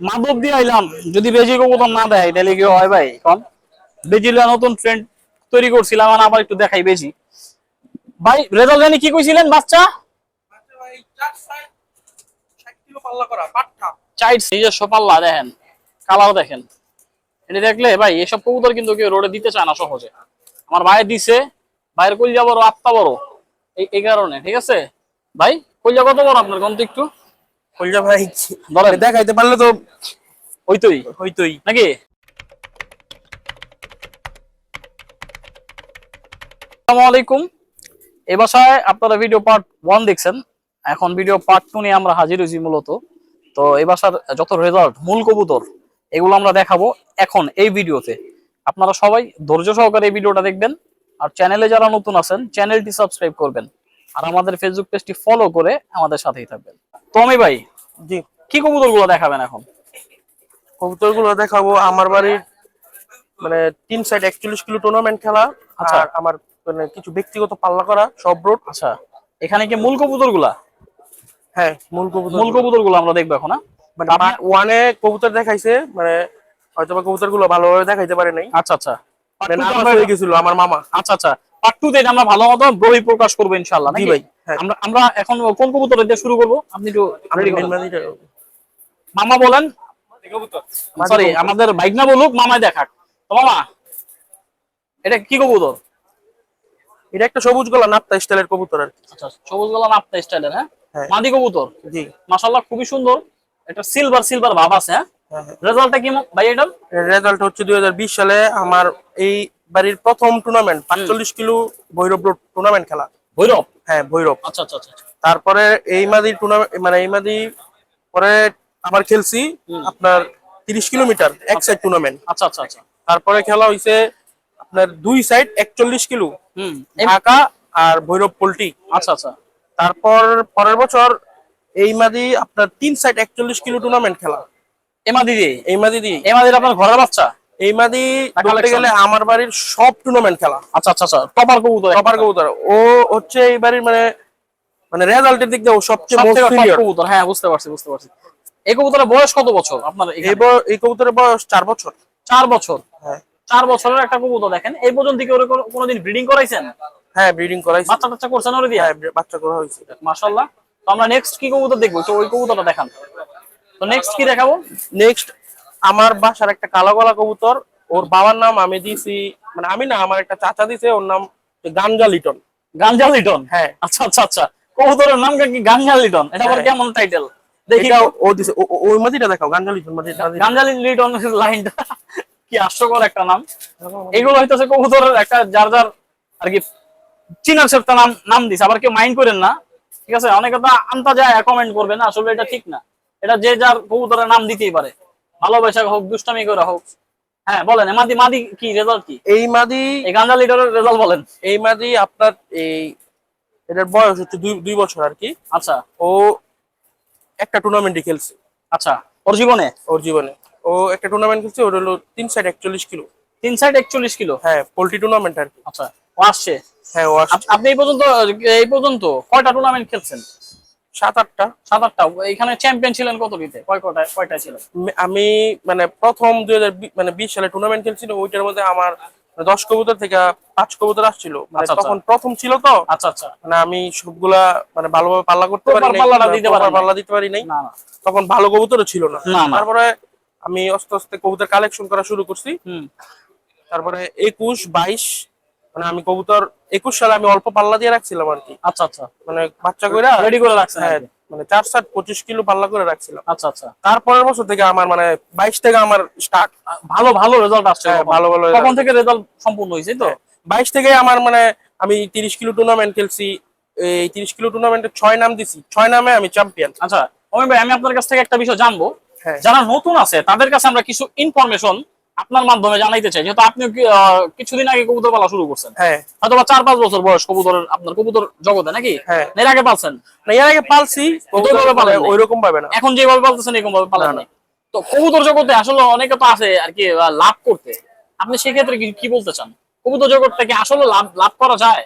মাদক দিয়ে আইলাম। যদি বেশি কবুতর না দেয় তাহলে কি হয় ভাই? এখন বেজিলা নতুন ট্রেন্ড তৈরি করছিলাম আবার একটু দেখাই বেশি ভাই রেজাল্ট জানি কি কইছিলেন বাচ্চা? চাইড নিজস্ব পাল্লা দেখেন। কালার দেখেন। এটা দেখলে ভাই এসব কবুতর কিন্তু কেউ রোডে দিতে চায় না সহজে। আমার ভাই দিছে ভাইয়ের কলজা বড় আত্মা বড়। এই কারণে ঠিক আছে? ভাই কলজা কত বড় আপনার কোন তো একটু? ভাই ধরেন দেখাইতে পারলে তো ওইতোই হইতোই। নাকি? আসসালামু আলাইকুম। বাসায় আপনারা ভিডিও পার্ট ওয়ান দেখছেন। এখন ভিডিও পার্ট টু নিয়ে আমরা হাজির হয়েছি মূলত। তো এই বাসার যত রেজাল্ট মূল কবুতর এগুলো আমরা দেখাবো এখন এই ভিডিওতে আপনারা সবাই ধৈর্য সহকারে এই ভিডিওটা দেখবেন। আর চ্যানেলে যারা নতুন আছেন চ্যানেলটি সাবস্ক্রাইব করবেন। আর আমাদের ফেসবুক পেজটি ফলো করে আমাদের সাথেই থাকবেন। তো আমি ভাই জি। কি কবুতরগুলো দেখাবেন এখন? কবুতরগুলো দেখাবো আমার বাড়ির মানে তিন সাইড একচল্লিশ কিলো টুর্নামেন্ট খেলা আচ্ছা। আমার মানে কিছু ব্যক্তিগত পাল্লা করা সব রোড আচ্ছা। এখানে কি মূল কবুতরগুলা হ্যাঁ মূল কবুতর। মূল কবুতরগুলো আমরা দেখব এখন হ্যাঁ? মানে ওয়ানে কবুতর দেখাইছে মানে হয়তো কবুতরগুলো ভালোভাবে দেখাইতে পারে নাই। আচ্ছা আচ্ছা। মানে হয়ে গেছিল আমার মামা। আচ্ছা আচ্ছা। পার্ট টু তে এটা আমরা ভালো মতো প্রকাশ করব ইনশাল্লাহ নাকি? ভাই, হ্যাঁ। আমরা আমরা এখন কোন কবুতর দিয়ে শুরু করব? আপনি একটু মামা বলেন। সরি আমাদের বাইক না বলুক মামায় দেখাক। তো মামা এটা কি কবুতর? এটা একটা সবুজ গলা নাপ্তা স্টাইলের কবুতর আর আচ্ছা সবুজ গলা নাপতা স্টাইলের হ্যাঁ? হ্যাঁ। মাদি কবুতর। জি। মাশাল্লাহ খুবই সুন্দর। এটা সিলভার সিলভার ভাব আছে হ্যাঁ? হ্যাঁ হ্যাঁ। রেজাল্টটা কি ভাই এটার? রেজাল্ট হচ্ছে দুই হাজার বিশ সালে আমার এই বাড়ির প্রথম টুর্নামেন্ট পাঁচচল্লিশ কিলো ভৈরব রোড টুর্নামেন্ট খেলা। ভৈরব? হ্যাঁ ভৈরব। আচ্ছা আচ্ছা আচ্ছা তারপরে এই মাদি টুর্নামেন্ট মানে এই মাদি পরে আবার খেলছি আপনার তিরিশ কিলোমিটার এক সাইড টুর্নামেন্ট আচ্ছা আচ্ছা আচ্ছা। তারপরে খেলা হইছে আপনার দুই সাইড একচল্লিশ কিলো ঢাকা আর ভৈরব পোল্ট্রি। আচ্ছা আচ্ছা। তারপর পরের বছর এই মাদি আপনার তিন সাইড একচল্লিশ কিলো টুর্নামেন্ট খেলা। এমা দিদি এই মাদি দি এমা দিদি আপনার ঘরের বাচ্চা? এই মাদি বলতে গেলে আমার বাড়ির সব টুর্নামেন্ট খেলা। আচ্ছা আচ্ছা আচ্ছা টপার কবুতর টপার কবুতর। ও হচ্ছে এই বাড়ির মানে মানে রেজাল্টের দিক দিয়ে ও সবচেয়ে কবুতর। হ্যাঁ বুঝতে পারছি বুঝতে পারছি। এই কবুতরের বয়স কত বছর আপনার এই কবুতরের বয়স চার বছর। চার বছর? হ্যাঁ। চার বছরের একটা কবুতর দেখেন। এই পর্যন্ত কি ওরে কোনো- কোনোদিন ব্রিডিং করাইছেন? হ্যাঁ ব্রিডিং করাইছি। বাচ্চা টাচ্চা করছেন ওরে দিয়ে? হ্যাঁ বাচ্চা করা হয়েছে। মাশাল্লাহ তো আমরা নেক্সট কি কবুতর দেখব? তো ওই কবুতরটা দেখান। তো নেক্সট কি দেখাবো? নেক্সট আমার বাসার একটা কালো গলা কবুতর ওর বাবার নাম আমি দিয়েছি মানে আমি না আমার একটা চাচা দিছে ওর নাম গাঞ্জা লিটন। গাঞ্জা লিটন? হ্যাঁ। আচ্ছা আচ্ছা আচ্ছা। কবুতরের নাম কি গাঞ্জা লিটন? এটা আবার হ্যাঁ। কেমন টাইটেল দেখি। ও দিছে ওই মাদিটা দেখাও গাঞ্জা লিটন মাদিটা গাঞ্জা লিটন লাইনটা। কি হাস্যকর একটা নাম। এগুলো হইতেছে কবুতরের একটা যার যার আর কি চিনার একটা নাম নাম দিছে। আবার কেউ মাইন্ড করেন না। ঠিক আছে? অনেকে তো আনতা যায় কমেন্ট করবে না আসলে এটা ঠিক না। এটা যে যার কবুতরের নাম দিতেই পারে। ভালোবাসা হোক দুষ্টামি করা হোক। হ্যাঁ বলেন মাদি মাদি কি রেজাল্ট কি? এই মাদি এই গাঞ্জা লিটারের রেজাল্ট বলেন। এই মাদি আপনার এই এটার বয়স হচ্ছে দুই দুই বছর আর কি। আচ্ছা। ও একটা টুর্নামেন্টে খেলছে। আচ্ছা ওর জীবনে? ওর জীবনে। ও একটা টুর্নামেন্ট খেলছে ওর হলো তিন সাইড একচল্লিশ কিলো। তিন সাইড একচল্লিশ কিলো? হ্যাঁ পোল্ট্রি টুর্নামেন্ট আর কি। আচ্ছা ও আসছে? হ্যাঁ ও আসছে। আপনি এই পর্যন্ত এই পর্যন্ত কয়টা টুর্নামেন্ট খেলছেন? সাত আটটা সাত আটটা এখানে চ্যাম্পিয়ন ছিলেন কত দিতে? কয় কয়টা কয়টা ছিলেন? আমি- মানে প্রথম দুই হাজার মানে বিশ সালে টুর্নামেন্ট খেলছিল ওইটার মধ্যে আমার দশ কবুতর থেকে পাঁচ কবুতর আসছিল। মানে আচ্ছা, আচ্ছা। তখন প্রথম ছিল তো। আচ্ছা আচ্ছা। মানে আমি সবগুলা মানে ভালোভাবে পাল্লা করতে পারি নাই। পাল্লা দিতে পারি নাই তখন ভালো কবুতরও ছিল না। তারপরে আমি আস্তে আস্তে কবুতর কালেকশন করা শুরু করছি। হুম। তারপরে একুশ বাইশ মানে আমি কবুতর একুশ সালে আমি অল্প পাল্লা দিয়ে রাখছিলাম আর কি। আচ্ছা আচ্ছা। মানে বাচ্চা কইরা রেডি করে রাখছেন হ্যাঁ মানে চার সাত পঁচিশ কিলো পাল্লা করে রাখছিলাম। আচ্ছা আচ্ছা। তারপরের বছর থেকে আমার মানে বাইশ থেকে আমার স্টার্ট ভালো ভালো রেজাল্ট আসছে হ্যাঁ, ভালো ভালো তখন থেকে রেজাল্ট সম্পূর্ণ হয়েছে তো? বাইশ থেকে আমার মানে আমি তিরিশ কিলো টুর্নামেন্ট খেলছি এই তিরিশ কিলো টুর্নামেন্টে ছয় নাম দিছি। ছয় নামে আমি চ্যাম্পিয়ন আচ্ছা অমিত ভাই আমি আপনার কাছ থেকে একটা বিষয় জানব। হ্যাঁ। যারা নতুন আছে তাদের কাছে আমরা কিছু ইনফরমেশন আপনার মাধ্যমে জানাইতে চাই যেহেতু আপনি কিছুদিন আগে কবুতর পালা শুরু করছেন। হ্যাঁ। হয়তো বা চার পাঁচ বছর বয়স কবুতরের আপনার কবুতর জগতে নাকি? হ্যাঁ। এর আগে পালছেন? না এর আগে পালছি ওই রকম পাবে না। এখন যেভাবে পালতেছেন এরকম ভাবে পালেন না, তো কবুতর জগতে আসলে অনেকে তো আছে আর কি লাভ করতে। আপনি সেক্ষেত্রে কি কি বলতে চান? কবুতর জগৎটা কি আসলে লাভ লাভ করা যায়?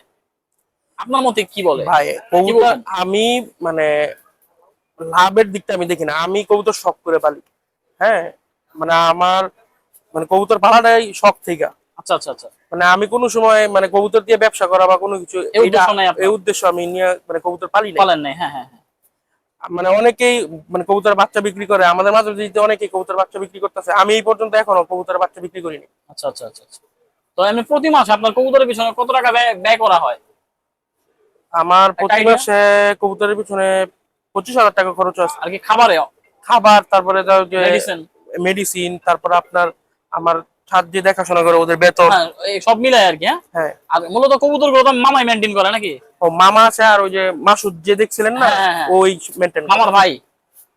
আপনার মতে কি বলে? ভাই কবুতর আমি মানে লাভের দিকটা আমি দেখি না। আমি কবুতর শখ করে পালি। হ্যাঁ? মানে আমার মানে কবুতর পালাটাই শখ থেকে। আচ্ছা আচ্ছা আচ্ছা। মানে আমি কোনো সময় মানে কবুতর দিয়ে ব্যবসা করা বা কোনো কিছু এই উদ্দেশ্য আমি নিয়ে মানে কবুতর পালি না পালেন নাই হ্যাঁ হ্যাঁ হ্যাঁ। মানে অনেকেই মানে কবুতর বাচ্চা বিক্রি করে আমাদের মাঝে অনেকেই কবুতর বাচ্চা বিক্রি করতেছে। আমি এই পর্যন্ত এখনও কবুতর বাচ্চা বিক্রি করিনি। আচ্ছা আচ্ছা আচ্ছা আচ্ছা। তো আমি প্রতি মাসে আপনার কবুতরের পিছনে কত টাকা ব্যয় করা হয়? আমার প্রতি মাসে কবুতরের পিছনে পঁচিশ হাজার টাকা খরচ আছে। আর কি খাবারে খাবার তারপরে মেডিসিন তারপরে আপনার আমার ছাদ যে দেখাশোনা করে ওদের বেতন হ্যাঁ সব মিলাই আর কি হ্যাঁ? হ্যাঁ। আর মূলত কবুতরগুলো মামাই মেনটেন করে নাকি? ও মামা আছে আর ওই যে মাসুদ যে দেখছিলেন না হ্যাঁ। ওই মেনটেন মামার ভাই।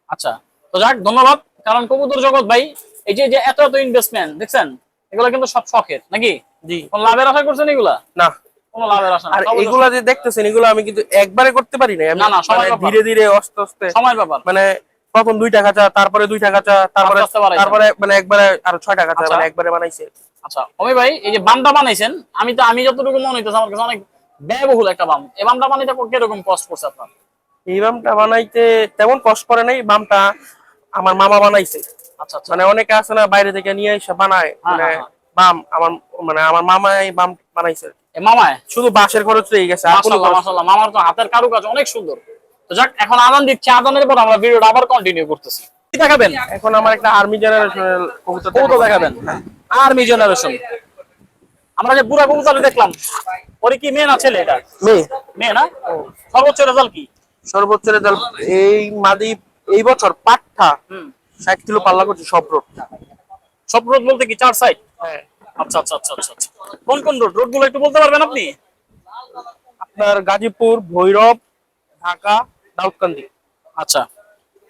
আচ্ছা তো যাক ধন্যবাদ। কারণ কবুতর জগৎ ভাই এই যে যে এত এত ইনভেস্টমেন্ট দেখছেন? এগুলো কিন্তু সব শখের নাকি? জি। কোন লাভের আশা করছেন এগুলা? না। কোনো লাভের আশা আর এগুলা যে দেখতেছেন এগুলো আমি কিন্তু একবারে করতে পারি না না, না, সময় মানে ধীরে ধীরে আস্তে আস্তে সময়ের ব্যাপার। মানে প্রথম দুই টাকা চা তারপরে দুই টাকা চা তারপরে। তারপরে মানে একবারে আরও ছয় টাকা চা আচ্ছা। মানে একবারে বানাইছে। আচ্ছা অমি ভাই এই যে বামটা বানাইছেন আমি তো আমি যতটুকু মনে হইতেছে আমার কাছে অনেক ব্যয়বহুল একটা বাম। এই বামটা বানাইতে কীরকম কষ্ট পড়ছে আপনার? এই বামটা বানাইতে তেমন কষ্ট করে নাই বামটা আমার মামা বানাইছে। আচ্ছা আচ্ছা। মানে অনেকে আছে না বাইরে থেকে নিয়ে এসে বানায় হ্যাঁ, মানে হ্যাঁ, হ্যাঁ। বাম আমার মানে আমার মামাই বাম বানাইছে। মামায়? শুধু বাঁশের খরচ রয়ে গেছে মামার তো হাতের কারুকাজ অনেক সুন্দর। তো যাক এখন আদান দিচ্ছে। আদানের পর আমরা ভিডিওটা আবার কন্টিনিউ করতেছি। দেখাবেন? এখন আমার একটা আর্মি জেনারেশনের কবুতর দেখাবেন? আর্মি জেনারেশন আমরা যে বুড়া কবুতর দেখলাম ওরে কি মেয়ে না ছেলে এটা? মেয়ে। মেয়ে না? সর্বোচ্চ রেজাল্ট কি? সর্বোচ্চ রেজাল্ট এই মাদি এই বছর হুম। ষাট কিলো পাল্লা করছে সব রোড। সব রোড বলতে কি চার সাইড হ্যাঁ। আচ্ছা আচ্ছা আচ্ছা আচ্ছা আচ্ছা। কোন কোন রোড? রোডগুলো একটু বলতে পারবেন আপনি? আপনার গাজীপুর ভৈরব ঢাকা। দাউদকান্দি আচ্ছা।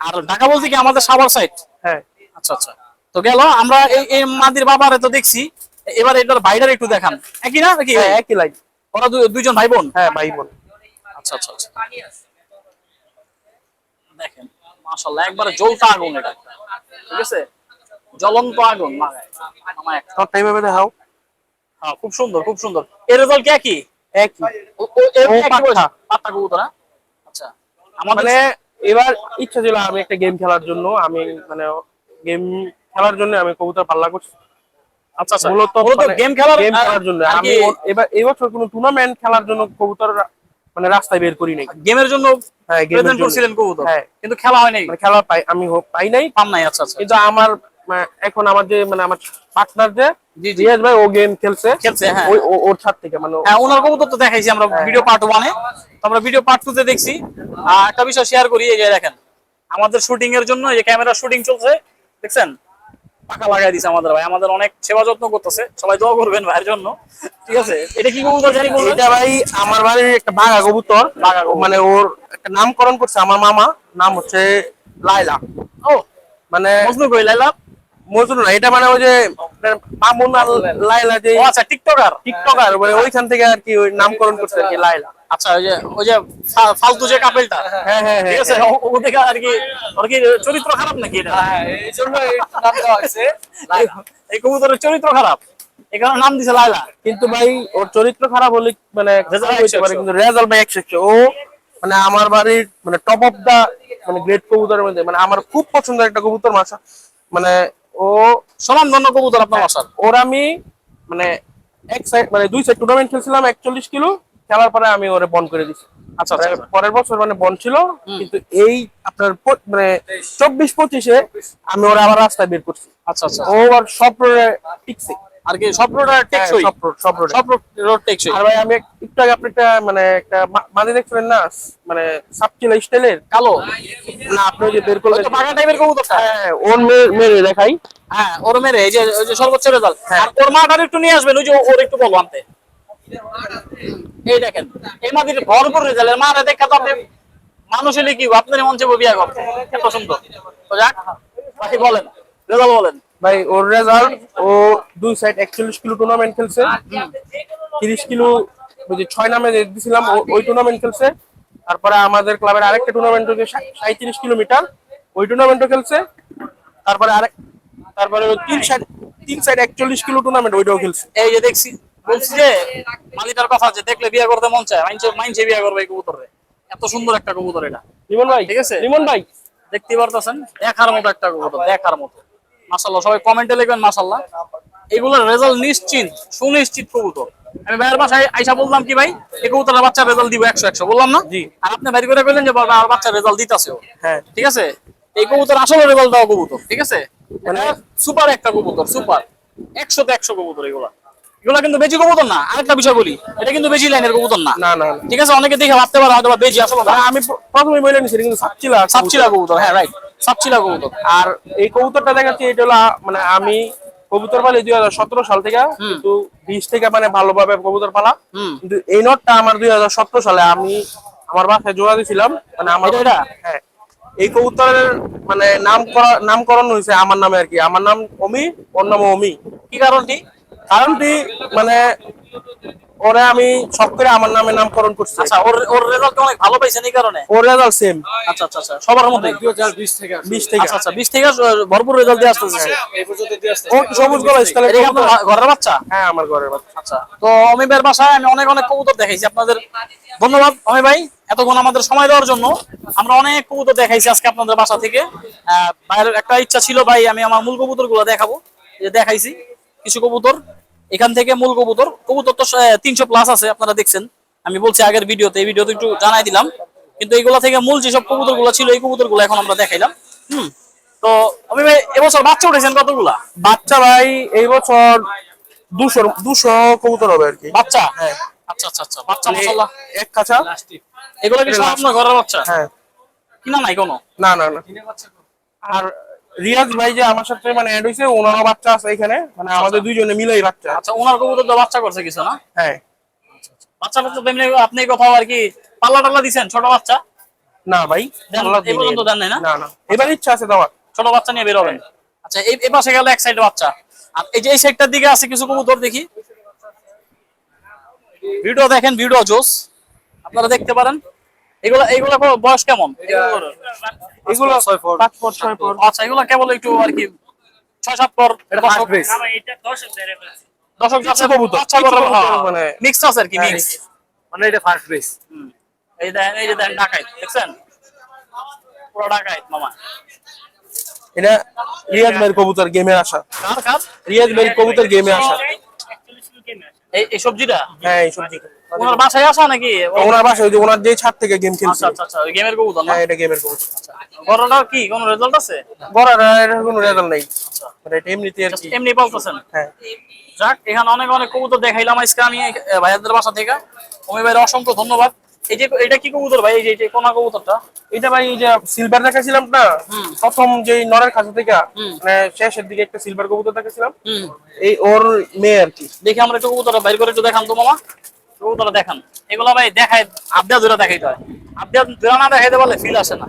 আর ঢাকা বলতে কি আমাদের সাভার সাইড হ্যাঁ। আচ্ছা আচ্ছা। তো গেল আমরা এই এই মাদির বাবারে তো দেখছি। এবার এটার ভাইটার একটু দেখান। একই না? নাকি? হ্যাঁ, একই লাইন ওরা দুইজন ভাই বোন হ্যাঁ ভাই বোন আচ্ছা আচ্ছা আচ্ছা। দেখেন মাশাআল্লাহ একবারে জ্বলতা আগুন এটা। ঠিক আছে? জ্বলন্ত আগুন মাগায় মামায় একটা। টাইমে দেখাও হ্যাঁ, খুব সুন্দর খুব সুন্দর। এর রেজাল্ট কি একই? একই। ও-। বয়স? পাঠা কবুতর হ্যাঁ? আমাদের মানে এবার ইচ্ছা ছিল আমি একটা গেম খেলার জন্য আমি মানে গেম খেলার জন্য আমি কবুতর পাল্লা করছি। আচ্ছা আচ্ছা। মূলত মূলত মানে গেম খেলার গেম খেলার জন্য। আমি এবার এবছর কোনো টুর্নামেন্ট খেলার জন্য কবুতর মানে রাস্তায় বের করি নাই। গেমের জন্য হ্যাঁ গেমের প্রেজেন্ট জন্য। কবুতর? হ্যাঁ। কিন্তু খেলা হয় নাই? মানে খেলা পাই আমি পাই নাই। পান নাই আচ্ছা আচ্ছা। কিন্তু আমার এখন আমার যে মানে আমার পার্টনার যে জি জি। ভাই ও গেম খেলছে। খেলছে, হ্যাঁ। ওই ওর ছাদ থেকে মানে হ্যাঁ ওনার কবুতর তো দেখাইছি আমরা ভিডিও পার্ট ওয়ানে তো আমরা ভিডিও পার্ট টু তে দেখছি। আর একটা বিষয় শেয়ার করি এই যে দেখেন আমাদের শুটিং এর জন্য এই ক্যামেরা শুটিং চলছে দেখছেন? পাকা লাগাই দিছে আমাদের ভাই আমাদের অনেক সেবা যত্ন করতেছে। সবাই দোয়া করবেন ভাইয়ের জন্য। ঠিক আছে? এটা কি কবুতর জানি বলবেন? এটা ভাই আমার বাড়ির একটা বাঘা কবুতর। বাঘা। মানে ওর একটা নামকরণ করছে আমার মামা নাম হচ্ছে লাইলা ও। মানে মজনু কই লাইলা মজুর না এটা মানে ওই যে মামুন আর লাইলা যে আচ্ছা টিকটকার। টিকটকার মানে ওইখান থেকে আর কি ওই নামকরণ করছে আর কি লাইলা আচ্ছা ওই যে ওই যে ফালতু যে কাপেলটা। হ্যাঁ হ্যাঁ হ্যাঁ। ঠিক আছে ও- ও আর কি ওর কি চরিত্র খারাপ নাকি এটা? এই জন্য নাম দেওয়া হয়েছে এই কবুতরের চরিত্র খারাপ। এই কারণে নাম দিছে লাইলা কিন্তু ভাই ওর চরিত্র খারাপ হলে মানে রেজাল্ট খারাপ হইতে পারে, 100 কিন্তু রেজাল্ট ভাই একশো একশো। ও মানে আমার বাড়ির মানে টপ অফ দা মানে গ্রেট কবুতরের মধ্যে মানে আমার খুব পছন্দের একটা কবুতর মাছা মানে ও সমান ধন্য কবুতর আপনার বাসার? ওর আমি মানে এক সাইড মানে দুই সাইড টুর্নামেন্ট খেলছিলাম একচল্লিশ কিলো খেলার পরে আমি ওরে বন করে দিছি। আচ্ছা আচ্ছা আচ্ছা। পরের বছর মানে বন ছিল কিন্তু এই আপনার মানে চব্বিশ পঁচিশে আমি ওরা আবার রাস্তায় বের করছি। আচ্ছা আচ্ছা। ও আর সব টিকছে। আর কি সব রোড টেকসই? সব রোড সব রোডে সব রোড টেকসই। আর ভাই আমি এক- একটু আগে আপনি একটা মানে একটা মা- মাঝে দেখছিলেন না? মানে স্টাইলের? কালো? না আপনি যে বের করলেন। তো বাঘা টাইপের কবুতরটা। হ্যাঁ ওর মেরে দেখাই। হ্যাঁ ওর মেরে এই যে ওই যে সর্বোচ্চ রেজাল্ট আর ওর মাটার একটু নিয়ে আসবেন ওই যে ওর একটু বলো আনতে। এই দেখেন এই মাদির ভরপুর রেজাল্ট এর মারা দেখা তো আপনি মানুষ হলে কি আপনার মঞ্চে বিয়া করতে। এত সুন্দর। তো যাক ভাই বলেন। রেজাল্ট বলেন। ভাই ওর রেজাল্ট ও দুই সাইড একচল্লিশ কিলো টুর্নামেন্ট খেলছে। তিরিশ কিলো ওই যে ছয় নামে দিছিলাম ওই টুর্নামেন্ট খেলছে। তারপরে আমাদের ক্লাবের আরেকটা টুর্নামেন্ট হচ্ছে সাঁত্রিশ কিলোমিটার ওই টুর্নামেন্টও খেলছে। তারপরে আরেক তারপরে ওই তিন সাইড তিন সাইড একচল্লিশ কিলো টুর্নামেন্ট ওইটাও খেলছে। এই যে দেখছি বলছি যে মালিটার কথা যে দেখলে বিয়ে করতে মন চায় মাইনছে মাইনছে বিয়ে করবে এই কবুতরে। এত সুন্দর একটা কবুতর এটা। লিমন ভাই ঠিক আছে। লিমন ভাই। দেখতে পারতেছেন? দেখার মতো একটা কবুতর দেখার মতো। মাশাল্লাহ সবাই কমেন্টে লিখবেন মাশাল্লাহ এগুলোর রেজাল্ট নিশ্চিত সুনিশ্চিত কবুতর আমি ভাইয়ের বাসায় আইসা বললাম কি ভাই এই কবুতরের বাচ্চা রেজাল্ট দিব একশো একশো বললাম না? জি। আর আপনি বাইরে করে বললেন যে বাবা বাচ্চা রেজাল্ট দিতেছে হ্যাঁ। ঠিক আছে? এই কবুতর আসলে রেজাল্ট দেওয়া কবুতর ঠিক আছে? মানে- সুপার একটা কবুতর সুপার একশো একশোতে একশো কবুতর এগুলা। এগুলা কিন্তু বেশি কবুতর না আরেকটা বিষয় বলি এটা কিন্তু বেশি লাইনের কবুতর না। না। ঠিক আছে? অনেকে দেখে ভাবতে পারে হয়তো বা বেশি আসলে আমি প্রথমে বলে নিছি কিন্তু সাতচিলা সাপচিলা কবুতর। হ্যাঁ রাইট সাপচিলা কবুতর। আর এই কবুতরটা দেখাচ্ছি এটা হলো মানে আমি কবুতর পালি দুই হাজার সতেরো সাল থেকে কিন্তু বিশ থেকে মানে ভালোভাবে কবুতর পালা। কিন্তু এই নটটা আমার দুই হাজার সতেরো সালে আমি আমার বাসায় জোড়া দিয়েছিলাম মানে আমার এটা? হ্যাঁ। এই কবুতরের মানে নাম নামকরণ হয়েছে আমার নামে আর কি। আমার নাম অমি ওর নাম অমি। কি কারণটি? কারণটি মানে ওরে আমি সব করে আমার নামে নামকরণ করছি। আচ্ছা ওর ওর রেজাল্ট অনেক ভালো পাইছেন এই কারণে? ওর রেজাল্ট সেম আচ্ছা আচ্ছা আচ্ছা সবার মধ্যে দুই হাজার বিশ থেকে আসছে। বিশ থেকে আচ্ছা আচ্ছা বিশ থেকে ভরপুর রেজাল্ট দিয়ে আসতেছে। এই পর্যন্ত দিয়ে আসছে। ও সবুজ গলা স্কালে এটা আপনার ঘরের বাচ্চা? হ্যাঁ আমার ঘরের বাচ্চা। আচ্ছা তো অমিবের বাসায় আমি অনেক অনেক কবুতর দেখাইছি আপনাদের। ধন্যবাদ অমি ভাই এতক্ষণ আমাদের সময় দেওয়ার জন্য। আমরা অনেক কবুতর দেখাইছি আজকে আপনাদের বাসা থেকে। আহ, ভাইয়ের একটা ইচ্ছা ছিল ভাই আমি আমার মূল কবুতরগুলো দেখাবো যে দেখাইছি। কিছু কবুতর এখান থেকে মূল কবুতর। কবুতর তো তিনশো প্লাস আছে আপনারা দেখছেন। আমি বলছি আগের ভিডিওতে এই ভিডিওতে একটু জানাই দিলাম। কিন্তু এইগুলা থেকে মূল যেসব কবুতরগুলো ছিল এই কবুতরগুলো এখন আমরা দেখাইলাম। হুম তো অমি ভাই এবছর বাচ্চা উঠেছেন কতগুলা? বাচ্চা ভাই এই বছর দুশো দুশো কবুতর হবে আর কি। বাচ্চা? হ্যাঁ। আচ্ছা আচ্ছা আচ্ছা বাচ্চা মাশাআল্লাহ। এক কাছা এগুলো কি সব আপনার ঘরের বাচ্চা? হ্যাঁ। কিনা নাই কোনো? না না না। আর রিয়াজ ভাই যে আমার সাথে মানে অ্যাড হয়েছে ওনারও বাচ্চা আছে এখানে। মানে আমাদের দুইজনে মিলেই বাচ্চা। আচ্ছা ওনার কবুতর তো বাচ্চা করছে কিছু না? হ্যাঁ। বাচ্চা বাচ্চা তো এমনি আপনি কোথাও আর কি পাল্লা টাল্লা দিছেন ছোট বাচ্চা? না ভাই এই পর্যন্ত দেন না? না না। এবার ইচ্ছা আছে দেওয়ার। ছোট বাচ্চা নিয়ে বেরোবেন আচ্ছা এই এই পাশে গেলে এক সাইডে বাচ্চা। আর এই যে এই সাইডটার দিকে আছে কিছু কবুতর দেখি। ভিডিও দেখেন ভিডিও জোস। আপনারা দেখতে পারেন। এগুলা এগুলা কো- বয়স কেমন? এগুলো ছয়। পাঁচ ফুট ছয় ফুট আচ্ছা এগুলা কেবল একটু আর কি ছয় সাত এটা দশক। দশক কবুতর, বাচ্চা কিছু করার কবুতর মানে- মিক্স আছে আর কি হ্যাঁ, মিক্স মানে এটা ফার্স্ট বেস হুম। এই দেখেন এই যে দেখেন ডাকাইত দেখছেন? পুরো ডাকাইত মামা। এটা রিয়াজ ভাইয়ের কবুতর গেমে আসা। কার কার? রিয়াজ ভাইয়ের কবুতর গেমে আসা। এই সবজিটা? হ্যাঁ এই সবজি। ওনার বাসায় আসা নাকি? ওনার বাসায় ওই যে ওনার যে ছাদ থেকে গেম খেলছে আচ্ছা আচ্ছা আচ্ছা গেমের কবুতর না? হ্যাঁ এটা গেমের কবুতর। বড়টার কি কোনো রেজাল্ট আছে? গড়ার এর কোনো রেজাল্ট নাই। আচ্ছা। এটা এমনিতে আর কি। এমনি পালতেছেন? হ্যাঁ। যাক এখানে অনেক অনেক কবুতর দেখাইলাম আজকে আমি ভাইয়াদের বাসা থেকে। অমি ভাইয়ের অসংখ্য ধন্যবাদ। এই যে এটা কি কবুতর ভাই? এই যে কোনা কবুতরটা। এটা ভাই এই যে সিলভার দেখাছিলাম না? প্রথম যে নরের কাছে থেকে মানে শেষের দিকে একটা সিলভার কবুতর দেখাছিলাম এই ওর মেয়ে আর কি। দেখি আমরা একটু কবুতরটা বাইর করে একটু দেখান তো মামা। কবুতরটা দেখান। এগুলা ভাই দেখায় আবদা ধরে দেখাইতে হয়। আবদা ধরে না দেখাইতে পারলে ফিল আসে না।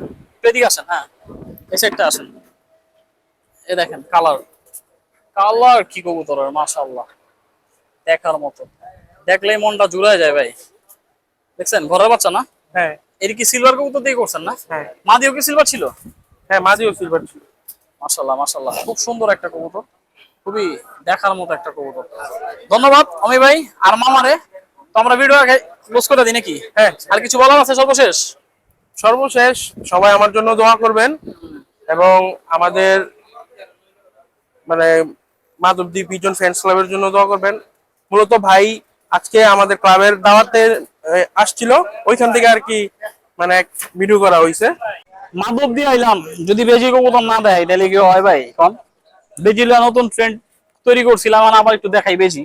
এদিকে আসেন হ্যাঁ। এই সাইডটা আসেন। এ দেখেন কালার কালার কি কবুতর মাশাআল্লাহ। দেখার মতো। দেখলেই মনটা জুড়ায় যায় ভাই। দেখছেন? ঘরের বাচ্চা না? হ্যাঁ। এর কি সিলভার কবুতর দিয়ে করছেন না? হ্যাঁ। মাদিও কি সিলভার ছিল? হ্যাঁ মাঝিও সিলভার ছিল। মাশাল্লাহ মাশাল্লাহ খুব সুন্দর একটা কবুতর। খুবই দেখার মতো একটা কবুতর। ধন্যবাদ অমি ভাই। আর মামারে। তো আমরা ভিডিও আগে ক্লোজ করে দিই নাকি? হ্যাঁ। আর কিছু বলার আছে সর্বশেষ? সর্বশেষ সবাই আমার জন্য দোয়া করবেন এবং আমাদের মানে মাধবদ্বীপ পিজন ফ্রেন্ডস ক্লাবের জন্য দোয়া করবেন। মূলত ভাই আজকে আমাদের ক্লাবের দাওয়াতে আসছিল, ওইখান থেকে আর কি মানে এক ভিডিও করা হয়েছে মাধব দিয়ে আইলাম, যদি বেজি কবুতর না দেয়, তাহলে কি হয় ভাই? কম বেজিলা নতুন ট্রেন্ড তৈরি করছিলাম, আর আবার একটু দেখাই বেজি।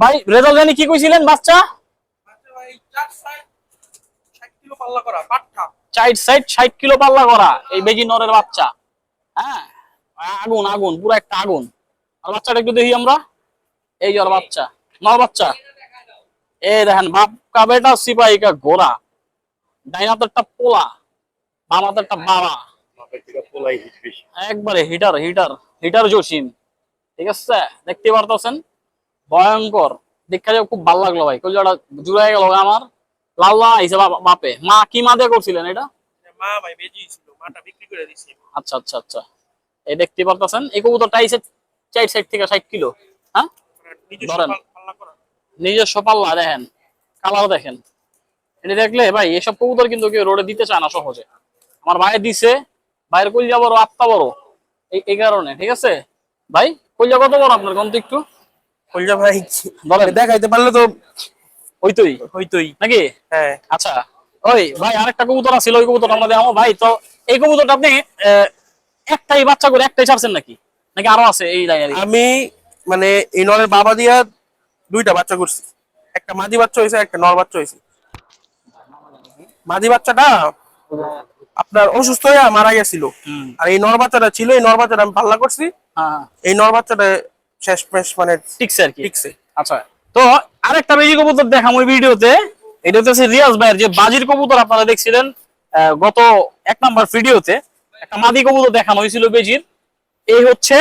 ভাই রেজাল্ট জানি কি কইছিলেন, বাচ্চা? চাইট সাইড, ষাট কিলো পাল্লা করা, এই বেজি নরের বাচ্চা। হ্যাঁ? আগুন আগুন, পুরো একটা আগুন। আর বাচ্চাটা একটু দেখি আমরা। এই ওর বাচ্চা। নর বাচ্চা। এই দেখেন বাপ কাবেটা সিপাহী কা ঘোড়া ডাইনাতেরটা পোলা বামাতেরটা বাবা। একবারে হিটার হিটার হিটার জসিম। ঠিক আছে? দেখতে পারতেছেন? ভয়ঙ্কর। দেখা যায় খুব ভালো লাগল ভাই। কলজাটা জুড়াই গেল আমার। লাল্লা হিসেবে বাপে। মা কি মা দিয়ে করছিলেন এটা? মা ভাই বেজি ছিল মাটা বিক্রি করে দিছি। আচ্ছা আচ্ছা আচ্ছা। এই দেখতে পারতেছেন? এই কবুতরটা আইসে চার সাইড থেকে ষাট কিলো হ্যাঁ? ধরেন। নিজস্ব পাল্লা দেখেন কালার দেখেন। এটা দেখলে ভাই এসব কবুতর কিন্তু কেউ রোডে দিতে চায় না সহজে। আমার ভাই দিছে ভাইয়ের কল যাব আত্মা বড়। এই কারণে ঠিক আছে? ভাই কইলা কত বড় আপনার গন্ত একটু? কলজা ভাই বলেন। দেখাইতে পারলে তো ওই তুই হইতোই। নাকি? হ্যাঁ। আচ্ছা ওই ভাই আরেকটা কবুতর আছিল ওই কবুতর আমরা দেখাবো। ভাই তো এই কবুতরটা আপনি একটাই বাচ্চা করে একটাই ছাড়ছেন নাকি? নাকি আরও আছে এই লাইনে? আমি মানে এই নরের বাবা দিয়া দুইটা বাচ্চা করছি। একটা মাদি বাচ্চা হয়েছে একটা নর বাচ্চা হয়েছে। মাদি বাচ্চাটা আপনার অসুস্থ হয়ে মারা গেছিল। আর এই নর বাচ্চাটা ছিল এই নর বাচ্চাটা আমি পাল্লা করছি। হ্যাঁ হ্যাঁ, এই নর বাচ্চাটা শেষ মেশ মানে ঠিকছে আর কি। ঠিকছে আচ্ছা তো আরেকটা বেজি কবুতর দেখাম ওই ভিডিওতে। এটা হচ্ছে রিয়াজ ভাইয়ের যে বাজির কবুতর আপনারা দেখছিলেন আহ, গত এক নাম্বার ভিডিওতে একটা মাদি কবুতর দেখানো হয়েছিল বেজির। এই হচ্ছে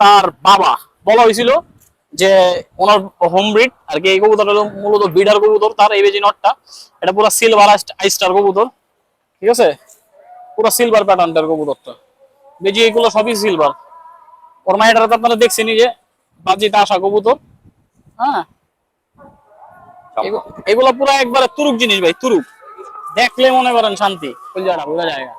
তার বাবা বলা হয়েছিল। যে ওনার হোম ব্রিড আর কি এই কবুতর হলো মূলত বিডার কবুতর তার এই বেজি নটটা এটা পুরো সিলভার আইস্টার কবুতর ঠিক আছে? পুরো সিলভার প্যাটার্নটার কবুতরটা। বেজি এগুলো সবই সিলভার ওর মায়ের তো আপনারা দেখছেনই যে বাজিতে আসা কবুতর হ্যাঁ? এগু- এগুলো পুরো একবারে তুরুক জিনিস ভাই তুরুক। দেখলে মনে করেন শান্তি। বোঝা যায় না।